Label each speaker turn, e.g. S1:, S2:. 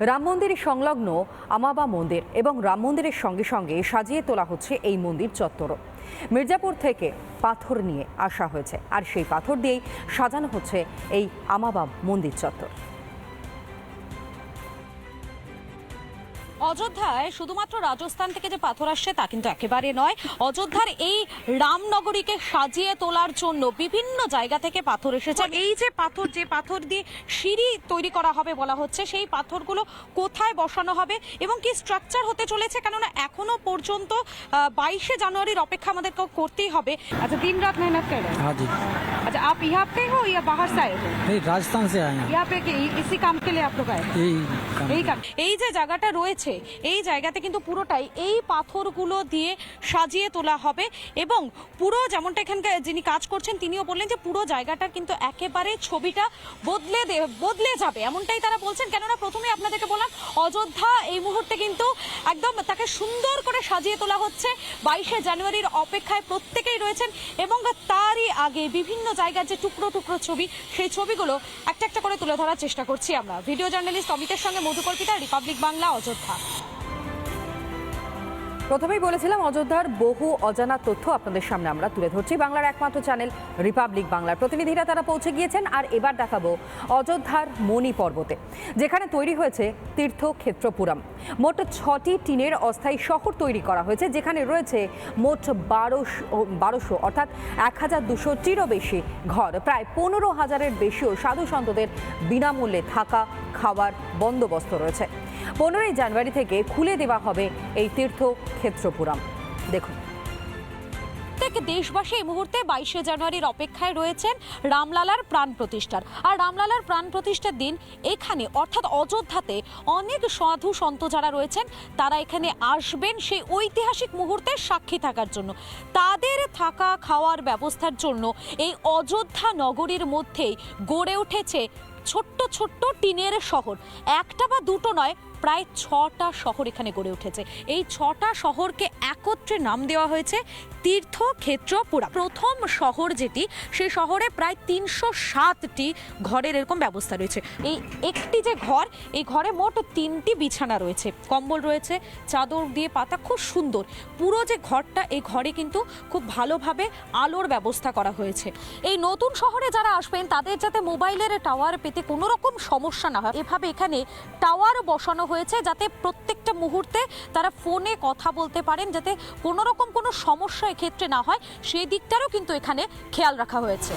S1: রাম মন্দিরের সংলগ্ন আমাবা মন্দির এবং রাম মন্দিরের সঙ্গে সঙ্গে সাজিয়ে তোলা হচ্ছে এই মন্দির চত্বর। মির্জাপুর থেকে পাথর নিয়ে আসা হয়েছে। আর সেই পাথর দিয়েই সাজানো হচ্ছে এই আমাবা মন্দির চত্বর।
S2: অযোধ্যায় শুধুমাত্র রাজস্থান থেকে যে পাথর আসছে তা কিন্তু একেবারে নয়। অযোধ্যার এই রামনগরীকে সাজিয়ে তোলার জন্য বিভিন্ন জায়গা থেকে পাথর এসেছে। এই যে পাথর যে পাথর দিয়ে সিঁড়ি তৈরি করা হবে বলা হচ্ছে সেই পাথরগুলো কোথায় বসানো হবে এবং কি স্ট্রাকচার হতে চলেছে? কেননা এখনও পর্যন্ত বাইশে জানুয়ারির অপেক্ষা আমাদেরকে করতেই হবে।
S3: আচ্ছা দিন রাত মেহনত করে। হ্যাঁ আচ্ছা
S4: আপ ইহা পে হো ইয়া
S3: বাহার সে রাজস্থান সে ইয়া পে ইসি কাম কে লিয়ে আপ
S4: লোগ আয়ে?
S3: এই কাম।
S2: এই যে জায়গাটা রয়েছে এই জায়গাতে কিন্তু পুরোটাই এই পাথরগুলো দিয়ে সাজিয়ে তোলা হবে এবং পুরো যেমনটা এখানকার যিনি কাজ করছেন তিনিও বললেন যে পুরো জায়গাটার কিন্তু একেবারে ছবিটা বদলে বদলে যাবে। এমনটাই তারা বলছেন। কেননা প্রথমে আপনাদেরকে বললাম, অযোধ্যা এই মুহূর্তে কিন্তু একদম তাকে সুন্দর করে সাজিয়ে তোলা হচ্ছে। বাইশে জানুয়ারির অপেক্ষায় প্রত্যেকেই রয়েছেন এবং তারই আগে বিভিন্ন জায়গার যে টুকরো টুকরো ছবি, সেই ছবিগুলো একটা একটা করে তুলে ধরার চেষ্টা করছি আমরা। ভিডিও জার্নালিস্ট অমিতের সঙ্গে মধুকল্পিতা, রিপাবলিক বাংলা, অযোধ্যা।
S1: প্রথমেই বলেছিলাম অযোধ্যার বহু অজানা তথ্য আপনাদের সামনে আমরা তুলে ধরছি। বাংলার একমাত্র চ্যানেল রিপাবলিক বাংলার প্রতিনিধিরা তারা পৌঁছে গিয়েছেন আর এবার দেখাবো অযোধ্যার মণি পর্বতে, যেখানে তৈরি হয়েছে তীর্থক্ষেত্রপুরম। মোট ছটি টিনের অস্থায়ী শহর তৈরি করা হয়েছে, যেখানে রয়েছে মোট বারোশো বারোশো অর্থাৎ এক হাজার দুশোটিরও বেশি ঘর। প্রায় পনেরো হাজারের বেশিও সাধু সন্তদের বিনামূল্যে থাকা, খাওয়ার বন্দোবস্ত রয়েছে। পনেরোই জানুয়ারি থেকে খুলে দেওয়া হবে এই তীর্থক্ষেত্রপুরম। দেখুন।
S2: দেশবাসী এই মুহূর্তে বাইশে জানুয়ারির অপেক্ষায় রয়েছেন রামলালার প্রাণ প্রতিষ্ঠার। আর রামলালার প্রাণ প্রতিষ্ঠার দিন এখানে, অর্থাৎ অযোধ্যাতে, অনেক সাধু সন্ত যারা রয়েছেন, তারা এখানে আসবেন সেই ঐতিহাসিক মুহূর্তে সাক্ষী থাকার জন্য। তাদের থাকা খাওয়ার ব্যবস্থার জন্য এই অযোধ্যা নগরীর মধ্যেই গড়ে উঠেছে ছোট্ট ছোট্ট টিনের শহর। একটা বা দুটো নয় প্রায় ছটা শহর এখানে গড়ে উঠেছে। এই ছটা শহরকে একত্রে নাম দেওয়া হয়েছে তীর্থক্ষেত্রপুরা প্রথম শহর যেটি সেই শহরে প্রায় তিনশো সাতটি ঘরের এরকম ব্যবস্থা রয়েছে। এই একটি যে ঘর, এই ঘরে মোট তিনটি বিছানা রয়েছে। কম্বল রয়েছে, চাদর দিয়ে পাতা খুব সুন্দর। পুরো যে ঘরটা, এই ঘরে কিন্তু খুব ভালোভাবে আলোর ব্যবস্থা করা হয়েছে। এই নতুন শহরে যারা আসবেন, তাদের যাতে মোবাইলের টাওয়ার পেতে কোনো রকম সমস্যা না হয়, এভাবে এখানে টাওয়ার বসানো হয়েছে যাতে প্রত্যেকটা মুহূর্তে তারা ফোনে কথা বলতে পারেন, যাতে কোনো রকম কোনো সমস্যা এক্ষেত্রে না হয়। সেই দিকটারও কিন্তু এখানে খেয়াল রাখা হয়েছে।